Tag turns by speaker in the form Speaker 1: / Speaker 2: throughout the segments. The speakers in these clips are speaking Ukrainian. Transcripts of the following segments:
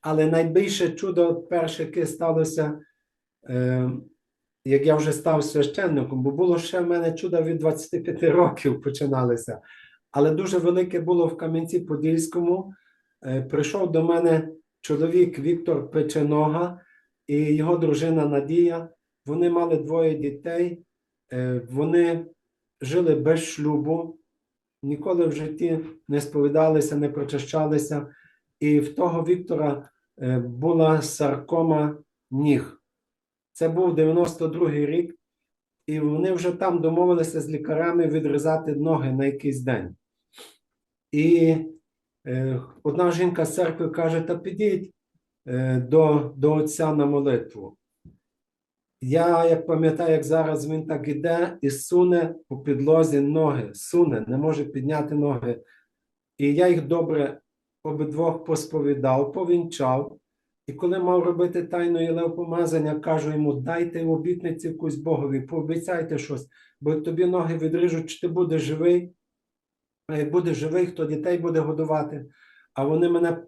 Speaker 1: Але найбільше чудо перше, яке сталося, е, як я вже став священником, бо було ще в мене чудо від 25 років починалися. Але дуже велике було в Кам'янці-Подільському. Е, прийшов до мене чоловік Віктор Печенога і його дружина Надія. Вони мали двоє дітей, е, вони жили без шлюбу, ніколи в житті не сповідалися, не причащалися. І в того Віктора е, була саркома ніг. Це був 92-й рік, і вони вже там домовилися з лікарями відрізати ноги на якийсь день. І е, одна жінка з церкви каже: Та підіть е, до, до отця на молитву. Я, як пам'ятаю, як зараз він так іде і суне по підлозі ноги, суне, не може підняти ноги. І я їх добре обидвох посповідав, повінчав. І коли мав робити тайну єлеопомазання, кажу йому: дайте обітниці якусь Богові, пообіцяйте щось, бо тобі ноги відрижуть, чи ти будеш живий. А як будеш живий, хто дітей буде годувати. А вони мене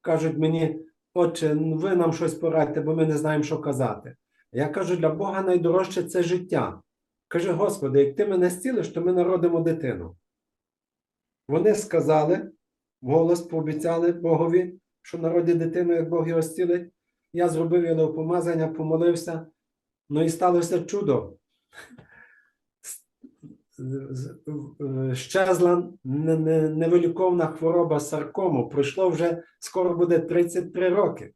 Speaker 1: кажуть мені, отче, ви нам щось порадьте, бо ми не знаємо, що казати. Я кажу, для Бога найдорожче це життя. Каже, Господи, як ти мене зцілиш, то ми народимо дитину. Вони сказали, голос пообіцяли Богові, що народі дитину, як Бог його зцілить. Я зробив його помазання, помолився. Ну і сталося чудо. Щезла не- не- невиліковна хвороба саркому. Пройшло вже скоро буде 33 роки.